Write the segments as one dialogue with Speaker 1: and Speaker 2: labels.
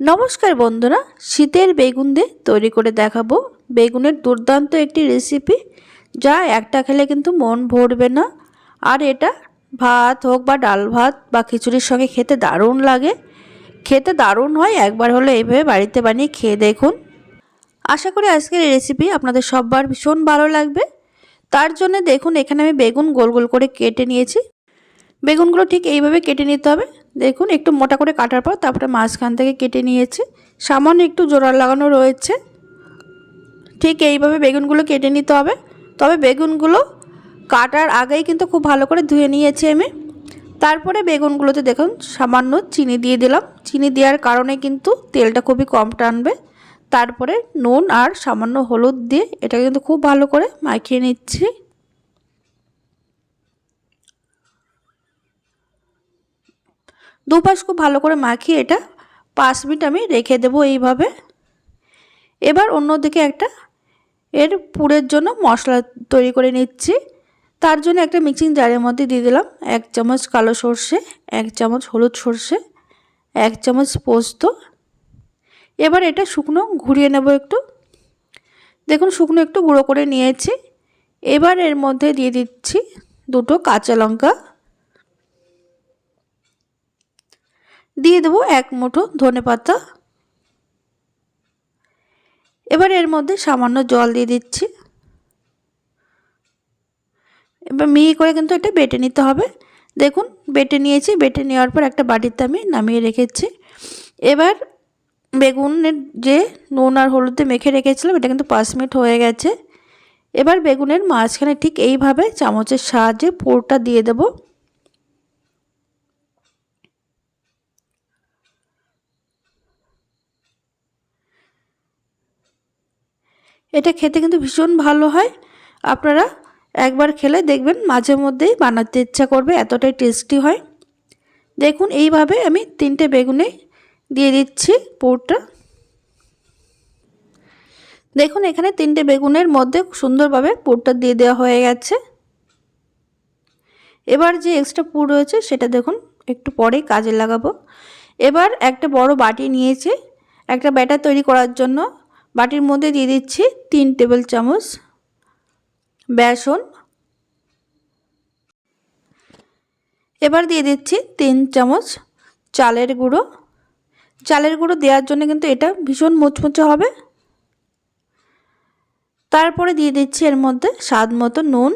Speaker 1: নমস্কার বন্ধুরা, শীতের বেগুন দিয়ে তৈরি করে দেখাবো বেগুনের দুর্দান্ত একটি রেসিপি যা একটা খেলে কিন্তু মন ভরবে না। আর এটা ভাত হোক বা ডাল ভাত বা খিচুড়ির সঙ্গে খেতে দারুণ লাগে। খেতে দারুণ হয়, একবার হলে এইভাবে বাড়িতে বানিয়ে খেয়ে দেখুন। আশা করি আজকের এই রেসিপি আপনাদের সববার ভীষণ ভালো লাগবে। তার জন্য দেখুন, এখানে আমি বেগুন গোল গোল করে কেটে নিয়েছি। বেগুনগুলো ঠিক এইভাবে কেটে নিতে হবে দেখুন, একটু মোটা করে কাটার পর তারপরে মাঝখান থেকে কেটে নিয়েছি। সামান্য একটু জোড়া লাগানো রয়েছে। ঠিক এইভাবে বেগুনগুলো কেটে নিতে হবে। তবে বেগুনগুলো কাটার আগেই কিন্তু খুব ভালো করে ধুয়ে নিয়েছি আমি। তারপরে বেগুনগুলোতে দেখুন, সামান্য চিনি দিয়ে দিলাম। চিনি দেওয়ার কারণে কিন্তু তেলটা খুবই কম টানবে। তারপরে নুন আর সামান্য হলুদ দিয়ে এটা কিন্তু খুব ভালো করে মাখিয়ে নিচ্ছি। দুপাশ খুব ভালো করে মাখিয়ে এটা পাঁচ মিনিট আমি রেখে দেবো এইভাবে। এবার অন্যদিকে একটা এর পুরের জন্য মশলা তৈরি করে নিচ্ছি। তার জন্য একটা মিক্সিং জারের মধ্যে দিয়ে দিলাম এক চামচ কালো সর্ষে, এক চামচ হলুদ সর্ষে, এক চামচ পোস্ত। এবার এটা শুকনো ঘুরিয়ে নেব একটু। দেখুন শুকনো একটু গুঁড়ো করে নিয়েছি। এবার এর মধ্যে দিয়ে দিচ্ছি দুটো কাঁচা লঙ্কা। দিয়ে দেবো এক মুঠো ধনে পাতা। এবার এর মধ্যে সামান্য জল দিয়ে দিচ্ছি। এবার মিহি করে কিন্তু এটা বেটে নিতে হবে। দেখুন, বেটে নিয়েছি, বেটে নেওয়ার পর একটা বাটিতে আমি নামিয়ে রেখেছি। এবার বেগুনের যে নুন আর হলুদে মেখে রেখেছিলাম, এটা কিন্তু পাঁচ মিনিট হয়ে গেছে। এবার বেগুনের মাঝখানে ঠিক এইভাবে চামচের সাহায্যে পুরটা দিয়ে দেবো। এটা খেতে কিন্তু ভীষণ ভালো হয়। আপনারা একবার খেলে দেখবেন মাঝে মধ্যেই বানাতে ইচ্ছা করবে, এতটাই টেস্টি হয়। দেখুন, এইভাবে আমি তিনটে বেগুনে দিয়ে দিচ্ছি পুরটা। দেখুন, এখানে তিনটে বেগুনের মধ্যে সুন্দরভাবে পুরটা দিয়ে দেওয়া হয়ে গেছে। এবার যে এক্সট্রা পুর রয়েছে, সেটা দেখুন, একটু পরেই কাজে লাগাবো। এবার একটা বড় বাটি নিয়েছি। একটা ব্যাটার তৈরি করার জন্য বাটির মধ্যে দিয়ে দিচ্ছি তিন টেবিল চামচ বেসন। এবার দিয়ে দিচ্ছি তিন চামচ চালের গুঁড়ো। চালের গুঁড়ো দেওয়ার জন্য কিন্তু এটা ভীষণ মুচমুচে হবে। তারপরে দিয়ে দিচ্ছি এর মধ্যে স্বাদ মতো নুন।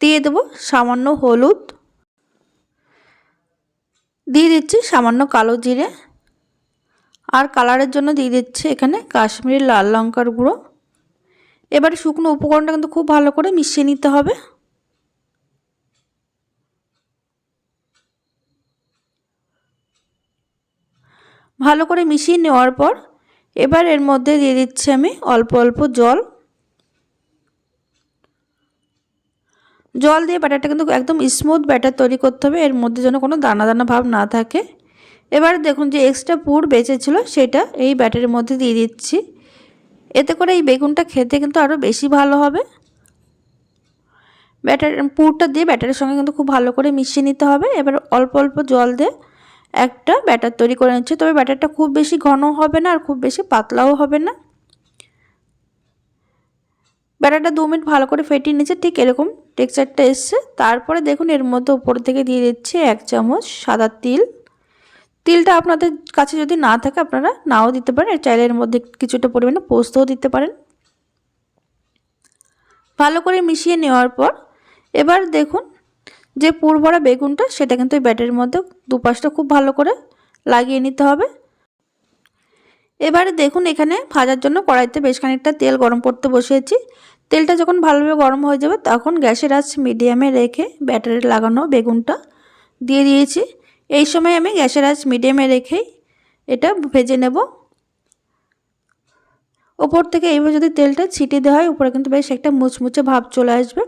Speaker 1: দিয়ে দেবো সামান্য হলুদ। দিয়ে দিচ্ছি সামান্য কালো জিরে। আর কালারের জন্য দিয়ে দিচ্ছে এখানে কাশ্মীরি লাল লঙ্কার গুঁড়ো। এবার শুকনো উপকরণটা কিন্তু খুব ভালো করে মিশিয়ে নিতে হবে। ভালো করে মিশিয়ে নেওয়ার পর এবার এর মধ্যে দিয়ে দিচ্ছি আমি অল্প অল্প জল। জল দিয়ে ব্যাটারটা কিন্তু একদম স্মুথ ব্যাটার তৈরি করতে হবে, এর মধ্যে যেন কোনো দানা দানা ভাব না থাকে। এবার দেখুন যে এক্সট্রা পুর বেঁচেছিলো, সেটা এই ব্যাটারের মধ্যে দিয়ে দিচ্ছি। এতে করে এই বেগুনটা খেতে কিন্তু আরও বেশি ভালো হবে। ব্যাটার, পুরটা দিয়ে ব্যাটারের সঙ্গে কিন্তু খুব ভালো করে মিশিয়ে নিতে হবে। এবার অল্প অল্প জল দিয়ে একটা ব্যাটার তৈরি করে নিচ্ছি। তবে ব্যাটারটা খুব বেশি ঘন হবে না, আর খুব বেশি পাতলাও হবে না। ব্যাটারটা দু মিনিট ভালো করে ফেটিয়ে নিচ্ছে, ঠিক এরকম টেক্সচারটা এসছে। তারপরে দেখুন এর মধ্যে উপর থেকে দিয়ে দিচ্ছি এক চামচ সাদা তিল। তিলটা আপনাদের কাছে যদি না থাকে আপনারা নাও দিতে পারেন। চাইলে এর মধ্যে কিছুটা পরিমাণে পোস্তও দিতে পারেন। ভালো করে মিশিয়ে নেওয়ার পর এবার দেখুন যে পুরভরা বেগুনটা সেটা কিন্তু এই ব্যাটারির মধ্যে দুপাশটা খুব ভালো করে লাগিয়ে নিতে হবে। এবারে দেখুন এখানে ভাজার জন্য কড়াইতে বেশ খানিকটা তেল গরম করতে বসিয়েছি। তেলটা যখন ভালোভাবে গরম হয়ে যাবে তখন গ্যাসের আঁচ মিডিয়ামে রেখে ব্যাটারি লাগানো বেগুনটা দিয়ে দিয়েছি। এই সময় আমি গ্যাসের আঁচ মিডিয়ামে রেখেই এটা ভেজে নেব। ওপর থেকে এইভাবে যদি তেলটা ছিটিয়ে দেওয়া হয়, উপরে কিন্তু বেশ একটা মুচমুচে ভাব চলে আসবে।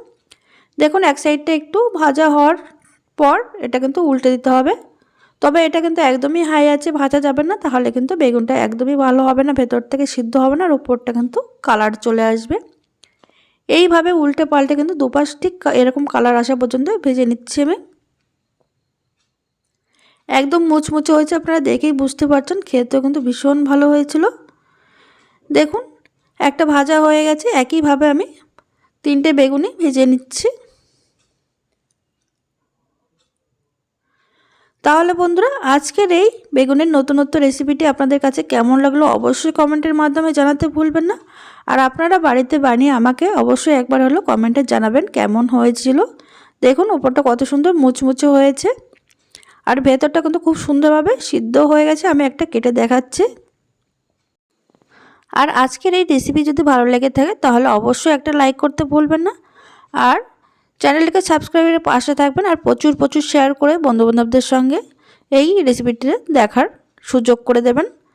Speaker 1: দেখুন, এক সাইডটা একটু ভাজা হওয়ার পর এটা কিন্তু উল্টে দিতে হবে। তবে এটা কিন্তু একদমই হাই আছে ভাজা যাবে না, তাহলে কিন্তু বেগুনটা একদমই ভালো হবে না, ভেতর থেকে সিদ্ধ হবে না আর উপরটা কিন্তু কালার চলে আসবে। এইভাবে উল্টে পাল্টে কিন্তু দুপাশ ঠিক এরকম কালার আসা পর্যন্ত ভেজে নিচ্ছি আমি। একদম মুচমুচে হয়েছে, আপনারা দেখেই বুঝতে পারছেন। খেতেও কিন্তু ভীষণ ভালো হয়েছিল। দেখুন, একটা ভাজা হয়ে গেছে, একইভাবে আমি তিনটে বেগুনি ভেজে নিচ্ছি। তাহলে বন্ধুরা, আজকের এই বেগুনের নতুনত্ব রেসিপিটি আপনাদের কাছে কেমন লাগল অবশ্যই কমেন্টের মাধ্যমে জানাতে ভুলবেন না। আর আপনারা বাড়িতে বানিয়ে আমাকে অবশ্যই একবার হলো কমেন্টে জানাবেন কেমন হয়েছিল। দেখুন ওপরটা কত সুন্দর মুচমুচে হয়েছে। আর ভেতরটা কিন্তু খুব সুন্দরভাবে সিদ্ধ হয়ে গেছে, আমি একটা কেটে দেখাচ্ছি। আর আজকের এই রেসিপি যদি ভালো লেগে থাকে, তাহলে অবশ্যই একটা লাইক করতে ভুলবেন না। আর চ্যানেলটিকে সাবস্ক্রাইবের পাশে থাকবেন আর প্রচুর প্রচুর শেয়ার করে বন্ধুবান্ধবদের সঙ্গে এই রেসিপিটি দেখার সুযোগ করে দেবেন।